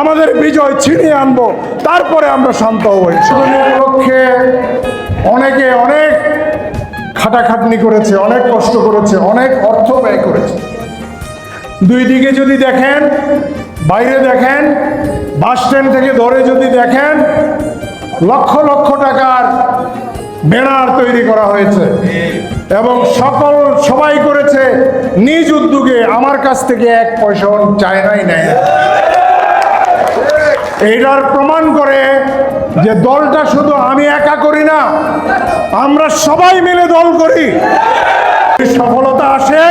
আমাদের বিজয় ছিনিয়ে আনব, তারপরে আমরা শান্ত শুধু উপলক্ষে অনেকে অনেক খাটাখাটনি করেছে, অনেক কষ্ট করেছে, অনেক অর্থ ব্যয় করেছে দুই দিকে যদি দেখেন, বাইরে দেখেন, বাস স্ট্যান্ড থেকে ধরে যদি দেখেন, লক্ষ লক্ষ টাকার ব্যানার তৈরি করা হয়েছে এবং সকল সবাই করেছে, নিজ উদ্যোগে আমার কাছ থেকে এক পয়সা চায় নাই নেয়। এইটার প্রমাণ করে যে দলটা শুধু আমি একা করি না, আমরা সবাই মিলে দল করি। সফলতা আসে,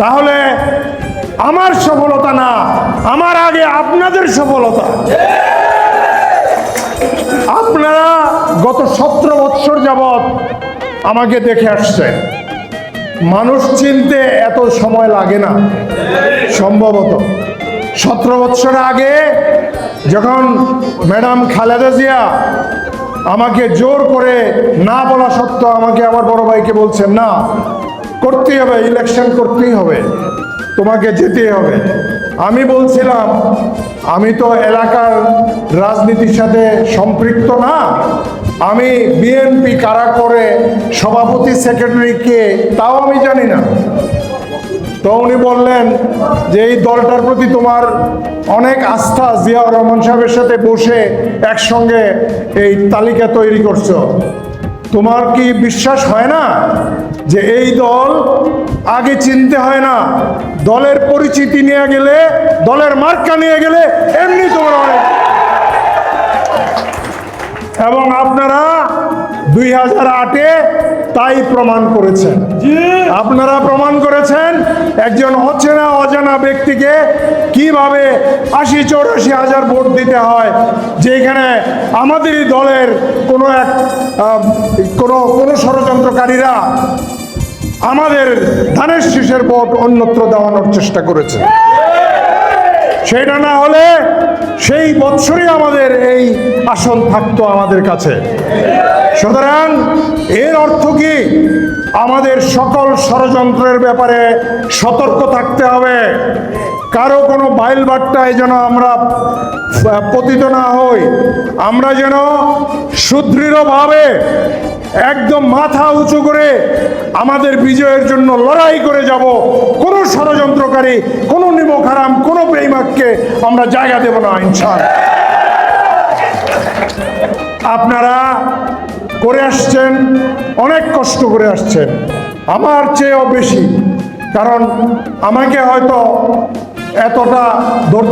তাহলে আমার সফলতা না, আমার আগে আপনাদের সফলতা। আপনারা গত সতেরো বৎসর যাবৎ আমাকে দেখে আসছেন। মানুষ চিনতে এত সময় লাগে না, সম্ভবত। সতেরো বৎসর আগে যখন ম্যাডাম খালেদা জিয়া আমাকে জোর করে না বলা সত্ত্বেও আমাকে আমার বড় ভাইকে বলছেন, না, করতেই হবে ইলেকশন করতেই হবে, তোমাকে যেতেই হবে। আমি বলছিলাম, আমি তো এলাকার রাজনীতির সাথে সম্পৃক্ত না, আমি বিএনপি কারা করে সভাপতি সেক্রেটারিকে তাও আমি জানি না। তো উনি বললেন যে এই দলটার প্রতি তোমার অনেক আস্থা জিয়াউর রহমান সাহেবের সাথে বসে একসঙ্গে এই তালিকা তৈরি করছ। তোমার কি বিশ্বাস হয় না যে এই দল আগে চিনতে হয় না? দলের পরিচিতি নিয়ে গেলে, দলের মার্কা নিয়ে গেলে এমনি তোমার অনেক। এবং আপনারা দুই হাজার আটে তাই প্রমাণ করেছেন। আপনারা প্রমাণ করেছেন একজন অচেনা অজানা ব্যক্তিকে কীভাবে আশি চৌরাশি হাজার ভোট দিতে হয় যেখানে আমাদেরই দলের কোনো এক কোনো কোনো ষড়যন্ত্রকারীরা আমাদের ধানের শীষের ভোট অন্যত্র দেওয়ানোর চেষ্টা করেছে। সেটা না হলে সেই বৎসরই আমাদের এই আসন থাকতো আমাদের কাছে। সুতরাং এর অর্থ কি? আমাদের সকল ষড়যন্ত্রের ব্যাপারে সতর্ক থাকতে হবে। কারও কোনো বাইল বাট্টায় যেন আমরা পতিত না হই, আমরা যেন সুদৃঢ়ভাবে একদম মাথা উঁচু করে আমাদের বিজয়ের জন্য লড়াই করে যাব। কোনো ষড়যন্ত্রকারী, কোনো নিমক হারাম, কোনো বেইমাককে আমরা জায়গা দেব না ইনশাল আপনারা করে আসছেন অনেক কষ্ট করে আসছেন। আমার চেয়েও বেশি কারণ আমাকে হয়তো এতটা ধরতে